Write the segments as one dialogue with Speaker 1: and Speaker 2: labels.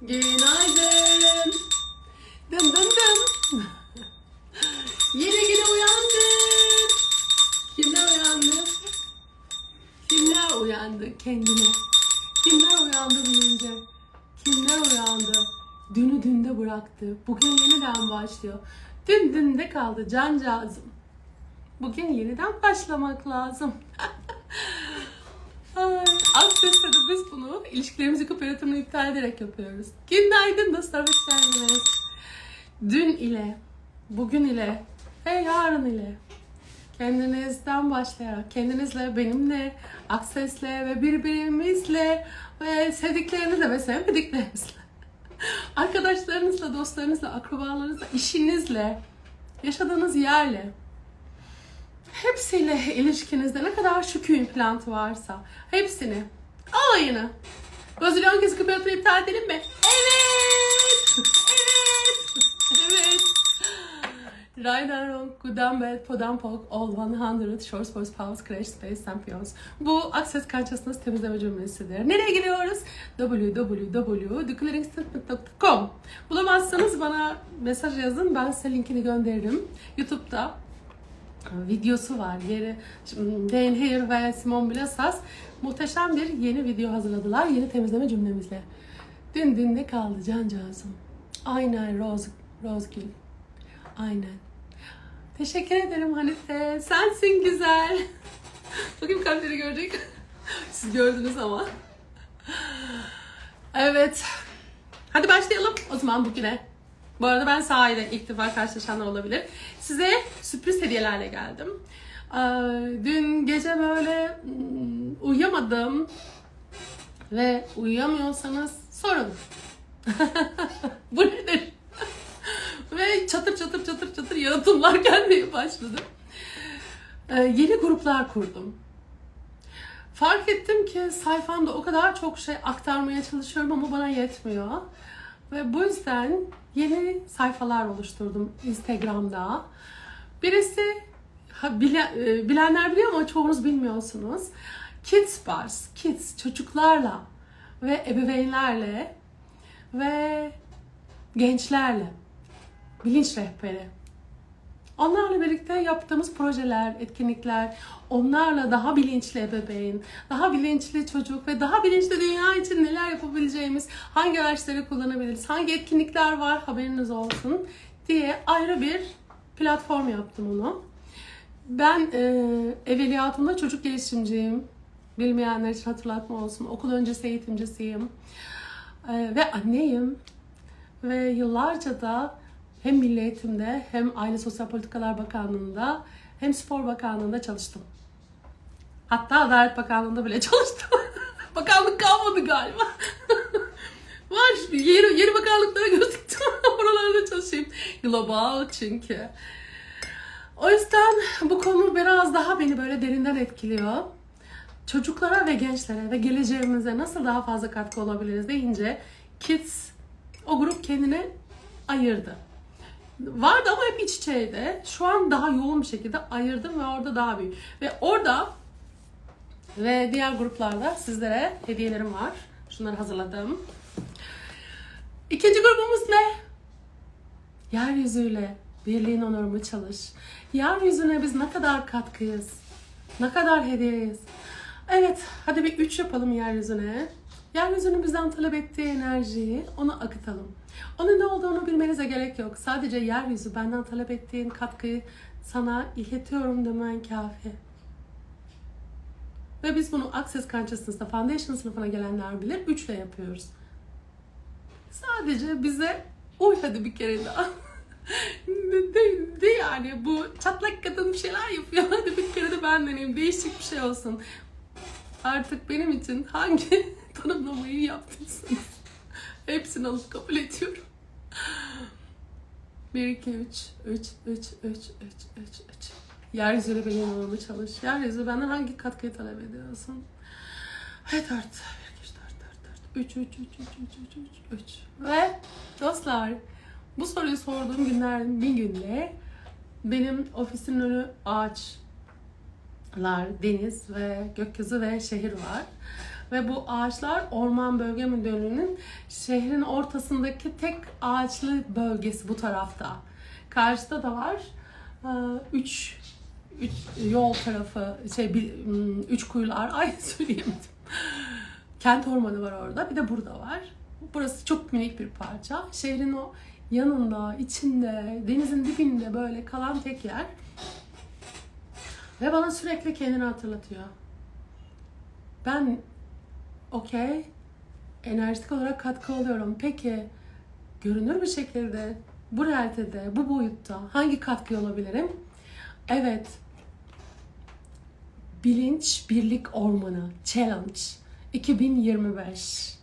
Speaker 1: Günaydın. Dım dım dım. Yine güne uyandın. Kimler uyandı? Kimler uyandı kendine? Kimler uyandı bilince? Kimler uyandı? Dünü dünde bıraktı. Bugün yeniden başlıyor. Dün dünde kaldı cancağızım. Bugün yeniden başlamak lazım. Akses'te biz bunu ilişkilerimizi kooperatifini iptal ederek yapıyoruz. Günaydın dostlar, hoş geldiniz. Dün ile, bugün ile ve yarın ile kendinizden başlayarak, kendinizle, benimle, Akses'le ve birbirimizle ve sevdiklerinizle ve sevmediklerinizle, arkadaşlarınızla, dostlarınızla, akrabalarınızla, işinizle, yaşadığınız yerle, hepsiyle ilişkinizde ne kadar şükür implantı varsa hepsini alayını Gözülyon kez kıpırtını iptal edelim mi? Evet! Evet! Evet! Ryder Gudenberg Podampok All 100 Short Sports Pulse Crash Space Champions. Bu Access Consciousness temizleme cümlesidir. Nereye gidiyoruz? www.theclearingstatement.com Bulamazsanız bana mesaj yazın. Ben size linkini gönderirim. YouTube'da videosu var. Yeri Dan Hare ve Simon Blasas muhteşem bir yeni video hazırladılar. Yeni temizleme cümlemizle. Dün dün ne kaldı cancağızım? Aynen Rose, Rozgül. Aynen. Teşekkür ederim Hanife. Sensin güzel. Bakayım kalpleri görecek. Siz gördünüz ama. Evet. Hadi başlayalım o zaman bugüne. Bu arada ben sahile ilk defa karşılaşanlar olabilir. Size sürpriz hediyelerle geldim. Ee, Dün gece böyle hmm, uyuyamadım. Ve uyuyamıyorsanız sorun. Bu nedir? Ve çatır çatır çatır çatır yaratımlar gelmeye başladı. Ee, yeni gruplar kurdum. Fark ettim ki sayfamda o kadar çok şey aktarmaya çalışıyorum ama bana yetmiyor. Ve bu yüzden yeni sayfalar oluşturdum Instagram'da. Birisi e, bilenler biliyor ama çoğunuz bilmiyorsunuz. Kids Bars, kids çocuklarla ve ebeveynlerle ve gençlerle bilinç rehberi. Onlarla birlikte yaptığımız projeler, etkinlikler, onlarla daha bilinçli ebeveyn, daha bilinçli çocuk ve daha bilinçli dünya için neler yapabileceğimiz, hangi araçları kullanabiliriz, hangi etkinlikler var haberiniz olsun diye ayrı bir platform yaptım onu. Ben e, evveliyatımda çocuk gelişimciyim. Bilmeyenler için hatırlatma olsun. Okul öncesi eğitimcisiyim. E, ve anneyim. Ve yıllarca da hem Milli Eğitim'de hem Aile Sosyal Politikalar Bakanlığı'nda hem Spor Bakanlığı'nda çalıştım. Hatta Adalet Bakanlığı'nda bile çalıştım. Bakanlık kalmadı galiba. Var yeni, yeni bakanlıklara göz diktim. Oralarda çalışayım. Global çünkü. O yüzden bu konu biraz daha beni böyle derinden etkiliyor. Çocuklara ve gençlere ve geleceğimize nasıl daha fazla katkı olabiliriz deyince Kids o grup kendini ayırdı. Vardı ama hep iç içeydi. Şu an daha yoğun bir şekilde ayırdım ve orada daha büyük. Ve orada ve diğer gruplarda sizlere hediyelerim var. Şunları hazırladım. İkinci grubumuz ne? Yeryüzüyle birliğin onurunu çalış. Yeryüzüne biz ne kadar katkıyız? Ne kadar hediyeyiz? Evet, hadi bir üç yapalım yeryüzüne. Yeryüzünün bizden talep ettiği enerjiyi ona akıtalım. Onun ne olduğunu bilmenize gerek yok. Sadece yeryüzü benden talep ettiğin katkıyı sana iletiyorum demen kafi. Ve biz bunu Access Consciousness'da Foundation sınıfına gelenler bilir. Üçle yapıyoruz. Sadece bize uy hadi bir kere daha. de, de, de yani bu çatlak kadın bir şeyler yapıyor. Hadi bir kere de ben deneyeyim. Değişik bir şey olsun. Artık benim için hangi tanımlamayı yaptıysanız hepsini alıp kabul ediyorum. 1, 2, 3, 3, 3, 3, 3, 3, 3. Yeryüzüyle benim olmamı çalış. Yeryüzü benden hangi katkıyı talep ediyorsun? Ve 4, 1, 2, 3, 4, 4, 4, 3, 3, 3, 3, 3, 3, 3, 3. Ve dostlar bu soruyu sorduğum günlerden bir günde benim ofisimin önü ağaçlar, deniz ve gökyüzü ve şehir var. Ve bu ağaçlar Orman Bölge Müdürlüğü'nün şehrin ortasındaki tek ağaçlı bölgesi bu tarafta. Karşıda da var. Ee, Üç, üç yol tarafı, şey, hmm, üç kuyular. Ay söyleyemedim. Kent ormanı var orada. Bir de burada var. Burası çok minik bir parça. Şehrin o yanında, içinde, denizin dibinde böyle kalan tek yer. Ve bana sürekli kendini hatırlatıyor. Ben okey enerjik olarak katkı alıyorum. Peki görünür bir şekilde bu realitede, bu boyutta hangi katkı olabilirim? Evet. Bilinç Birlik Ormanı Challenge 2025.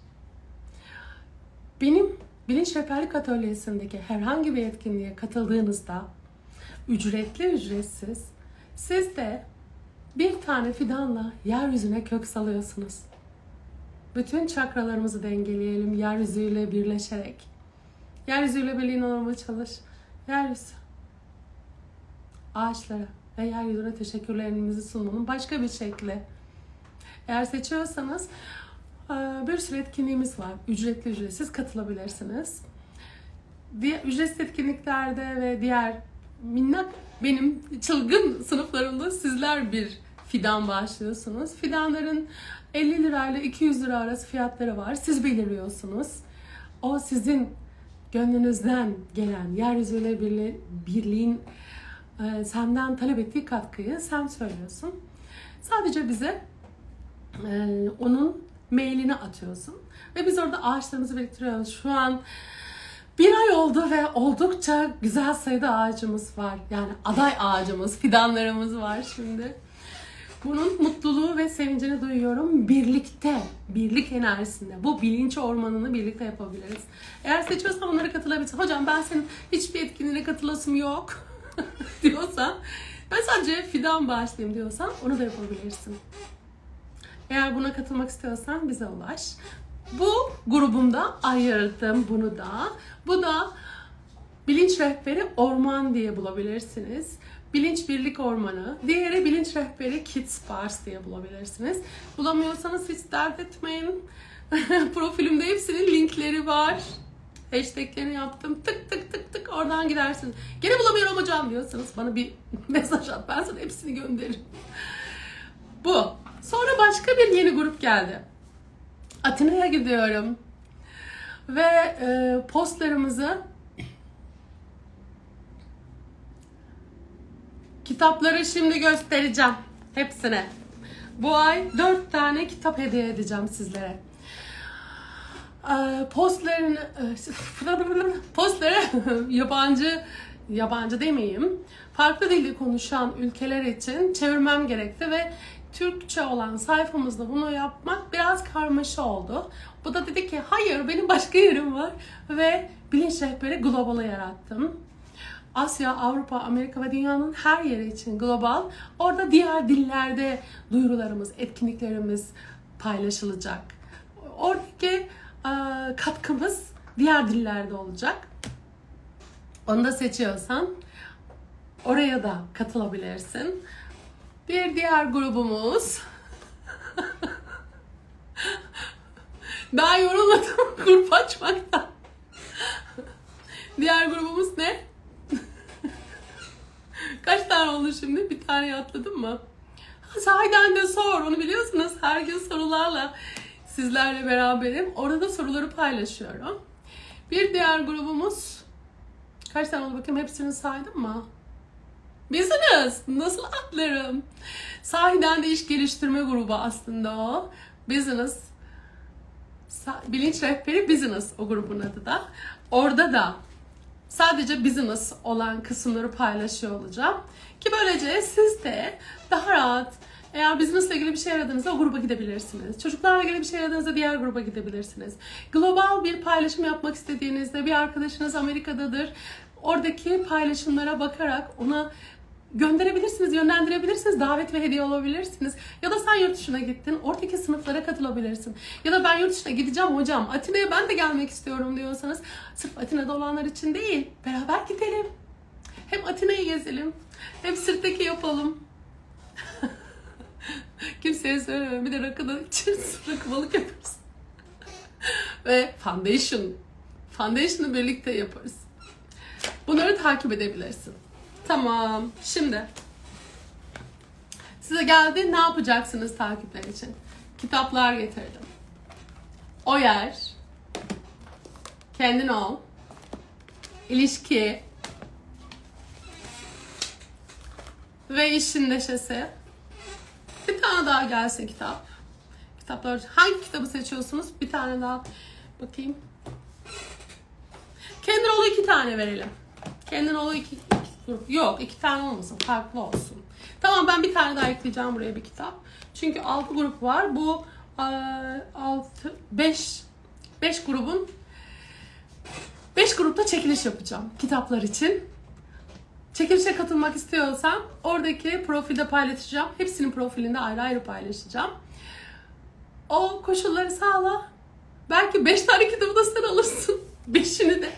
Speaker 1: Benim bilinç rehberlik atölyesindeki herhangi bir etkinliğe katıldığınızda ücretli ücretsiz siz de bir tane fidanla yeryüzüne kök salıyorsunuz. Bütün çakralarımızı dengeleyelim yeryüzüyle birleşerek. Yeryüzüyle birliğin olmaya çalış. Yeryüzü. Ağaçlara ve yeryüzüne teşekkürlerimizi sunmanın başka bir şekli. Eğer seçiyorsanız eee, bir sürü etkinliğimiz var. Ücretli ücretsiz katılabilirsiniz. Diğer ücretsiz etkinliklerde ve diğer minnak benim çılgın sınıflarımda sizler bir fidan bağışlıyorsunuz. Fidanların 50 lirayla 200 lira arası fiyatları var. Siz belirliyorsunuz. O sizin gönlünüzden gelen yeryüzüyle birli- birliğin e, senden talep ettiği katkıyı sen söylüyorsun. Sadece bize e, onun mailini atıyorsun. Ve biz orada ağaçlarımızı biriktiriyoruz. Şu an bir ay oldu ve oldukça güzel sayıda ağacımız var. Yani aday ağacımız, fidanlarımız var şimdi. Bunun mutluluğu ve sevincini duyuyorum birlikte, birlik enerjisinde. Bu bilinç ormanını birlikte yapabiliriz. Eğer seçiyorsan bunlara katılabilirsin. Hocam ben senin hiçbir etkinliğine katılasım yok diyorsan, ben sadece fidan bağışlayayım diyorsan onu da yapabilirsin. Eğer buna katılmak istiyorsan bize ulaş. Bu grubumda ayırdım bunu da. Bu da Bilinç Rehberi Orman diye bulabilirsiniz. Bilinç Birlik Ormanı. Diğeri Bilinç Rehberi Kids Bars diye bulabilirsiniz. Bulamıyorsanız hiç dert etmeyin. Profilimde hepsinin linkleri var. Hashtaglerini yaptım. Tık tık tık tık oradan gidersin. Gene bulamıyorum hocam diyorsanız bana bir mesaj at. Ben sana hepsini gönderirim. Bu. Sonra başka bir yeni grup geldi. Atina'ya gidiyorum. Ve e, postlarımızı kitapları şimdi göstereceğim. Hepsine. Bu ay dört tane kitap hediye edeceğim sizlere. E, postlarını e, postları yabancı yabancı demeyeyim. Farklı dilde konuşan ülkeler için çevirmem gerekti ve Türkçe olan sayfamızda bunu yapmak biraz karmaşa oldu. Bu da dedi ki hayır benim başka yerim var ve bilinç rehberi global'ı yarattım. Asya, Avrupa, Amerika ve dünyanın her yeri için global. Orada diğer dillerde duyurularımız, etkinliklerimiz paylaşılacak. Oradaki e, katkımız diğer dillerde olacak. Onu da seçiyorsan oraya da katılabilirsin. Bir diğer grubumuz ben yorulmadım grup açmaktan. Diğer grubumuz ne? Oldu şimdi? Bir tane atladım mı? Sahiden de sor. Onu biliyorsunuz. Her gün sorularla sizlerle beraberim. Orada da soruları paylaşıyorum. Bir diğer grubumuz kaç tane oldu bakayım hepsini saydım mı? Business. Nasıl atlarım? Sahiden de iş geliştirme grubu aslında o. Business. Bilinç rehberi business o grubun adı da. Orada da sadece business olan kısımları paylaşıyor olacağım. Ki böylece siz de daha rahat eğer ile ilgili bir şey aradığınızda o gruba gidebilirsiniz. Çocuklarla ilgili bir şey aradığınızda diğer gruba gidebilirsiniz. Global bir paylaşım yapmak istediğinizde bir arkadaşınız Amerika'dadır. Oradaki paylaşımlara bakarak ona gönderebilirsiniz, yönlendirebilirsiniz, davet ve hediye olabilirsiniz. Ya da sen yurt dışına gittin, oradaki sınıflara katılabilirsin. Ya da ben yurt dışına gideceğim hocam, Atina'ya ben de gelmek istiyorum diyorsanız sırf Atina'da olanlar için değil, beraber gidelim. Hem Atina'yı gezelim, hem sırttaki yapalım. Kimse seni söylüyorum. Bir de rakını içeriz. Rakı balık yaparız. Ve foundation. Foundation'ı birlikte yaparız. Bunları takip edebilirsin. Tamam. Şimdi size geldi ne yapacaksınız takipler için? Kitaplar getirdim. O yer, kendin ol, ilişki ve işin neşesi. Bir tane daha gelsin kitap. Kitaplar hangi kitabı seçiyorsunuz? Bir tane daha bakayım. Kendin ol iki tane verelim. Kendin ol iki. Yok iki tane olmasın. Farklı olsun. Tamam ben bir tane daha ekleyeceğim buraya bir kitap. Çünkü altı grup var. Bu eee, altı, beş, beş grubun beş grupta çekiliş yapacağım kitaplar için. Çekilişe katılmak istiyorsan oradaki profilde paylaşacağım. Hepsinin profilinde ayrı ayrı paylaşacağım. O koşulları sağla. Belki 5 tane kitabı da sen alırsın. Beşini de.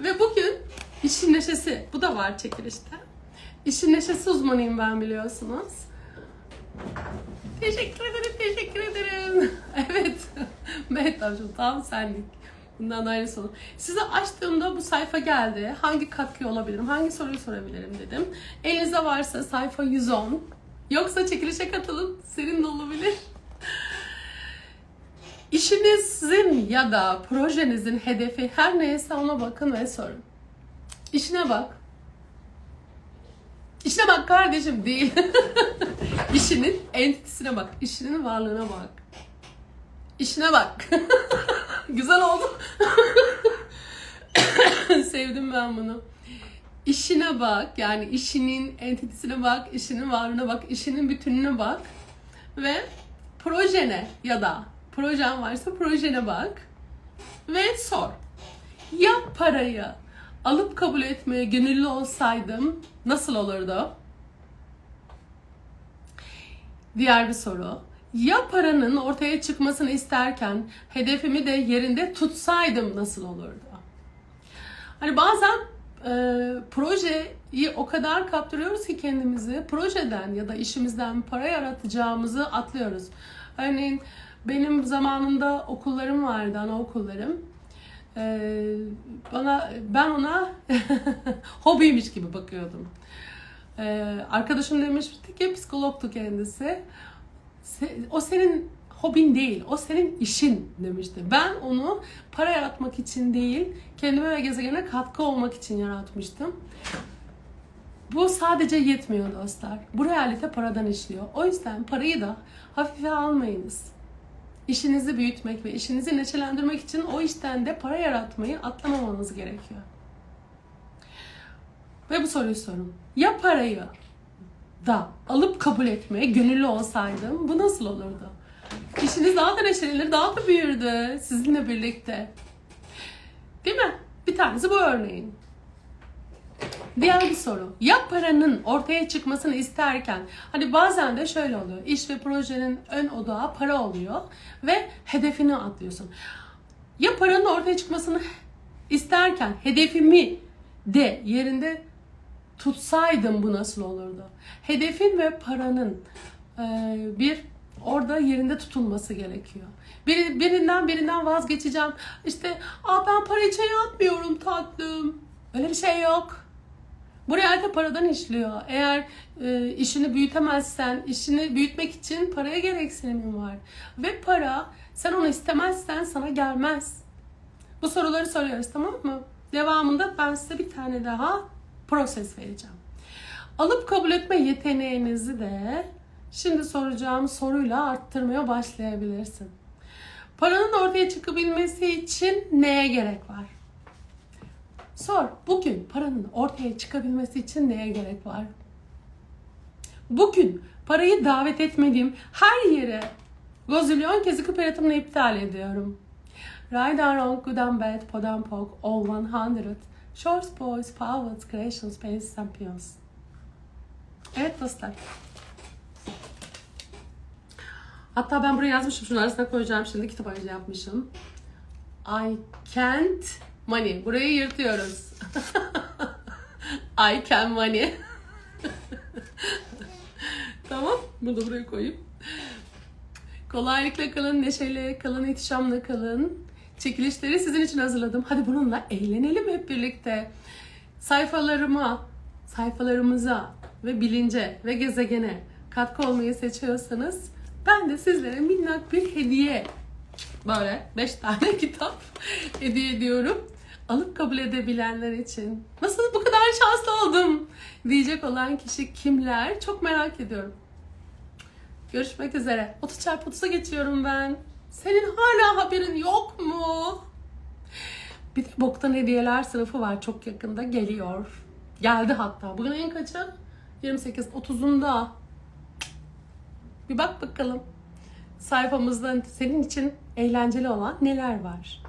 Speaker 1: Ve bugün işin neşesi. Bu da var çekilişte. İşin neşesi uzmanıyım ben biliyorsunuz. Teşekkür ederim, teşekkür ederim. Evet, Mehtap'cığım tam senlik. Bundan ayrı sonu. Size açtığımda bu sayfa geldi. Hangi katkı olabilirim, hangi soruyu sorabilirim dedim. Elinizde varsa sayfa 110. Yoksa çekilişe katılın, senin de olabilir. İşinizin ya da projenizin hedefi her neyse ona bakın ve sorun. İşine bak. İşine bak kardeşim değil. İşinin entitesine bak. İşinin varlığına bak. İşine bak. Güzel oldu. Sevdim ben bunu. İşine bak. Yani işinin entitesine bak. işinin varlığına bak. işinin bütününe bak. Ve projene ya da projen varsa projene bak. Ve sor. Ya parayı alıp kabul etmeye gönüllü olsaydım nasıl olurdu? Diğer bir soru. Ya paranın ortaya çıkmasını isterken hedefimi de yerinde tutsaydım nasıl olurdu? Hani bazen e, projeyi o kadar kaptırıyoruz ki kendimizi projeden ya da işimizden para yaratacağımızı atlıyoruz. Örneğin benim zamanında okullarım vardı, anaokullarım. Ee, bana ben ona hobiymiş gibi bakıyordum. Ee, arkadaşım demişti ki psikologtu kendisi. Se- O senin hobin değil, o senin işin demişti. Ben onu para yaratmak için değil, kendime ve gezegene katkı olmak için yaratmıştım. Bu sadece yetmiyor dostlar. Bu realite paradan işliyor. O yüzden parayı da hafife almayınız. İşinizi büyütmek ve işinizi neşelendirmek için o işten de para yaratmayı atlamamanız gerekiyor. Ve bu soruyu sorun. Ya parayı da alıp kabul etmeye gönüllü olsaydım bu nasıl olurdu? İşiniz daha da neşelenir, daha da büyürdü sizinle birlikte. Değil mi? Bir tanesi bu örneğin. Diğer bir soru. Ya paranın ortaya çıkmasını isterken hani bazen de şöyle oluyor. İş ve projenin ön odağı para oluyor ve hedefini atlıyorsun. Ya paranın ortaya çıkmasını isterken hedefimi de yerinde tutsaydım bu nasıl olurdu? Hedefin ve paranın e, bir orada yerinde tutulması gerekiyor. Bir, birinden birinden vazgeçeceğim. İşte Aa, ben para için yapmıyorum tatlım. Öyle bir şey yok. Bu realite paradan işliyor. Eğer e, işini büyütemezsen, işini büyütmek için paraya gereksinimin var. Ve para sen onu istemezsen sana gelmez. Bu soruları soruyoruz tamam mı? Devamında ben size bir tane daha proses vereceğim. Alıp kabul etme yeteneğinizi de şimdi soracağım soruyla arttırmaya başlayabilirsin. Paranın ortaya çıkabilmesi için neye gerek var? Sor. Bugün paranın ortaya çıkabilmesi için neye gerek var? Bugün parayı davet etmediğim her yere gozilyon kez yıkıp yaratımını iptal ediyorum. Right and wrong, good and bad, pod and poke, all 100. Shorts, boys, powers, creations, space, champions. Evet dostlar. Hatta ben buraya yazmışım. Şunun arasına koyacağım şimdi. Kitap ayrıca yapmışım. I can't money. Burayı yırtıyoruz. I can money. tamam. Bunu da buraya koyayım. Kolaylıkla kalın, neşeyle kalın, ihtişamla kalın. Çekilişleri sizin için hazırladım. Hadi bununla eğlenelim hep birlikte. Sayfalarıma, sayfalarımıza ve bilince ve gezegene katkı olmayı seçiyorsanız ben de sizlere minnak bir hediye böyle 5 tane kitap hediye ediyorum. Alıp kabul edebilenler için. Nasıl bu kadar şanslı oldum diyecek olan kişi kimler? Çok merak ediyorum. Görüşmek üzere. 30 çarpı 30'a geçiyorum ben. Senin hala haberin yok mu? Bir de boktan hediyeler sınıfı var çok yakında geliyor. Geldi hatta. Bugün en kaçı? 28. 30'unda. Bir bak bakalım. Sayfamızda senin için eğlenceli olan neler var?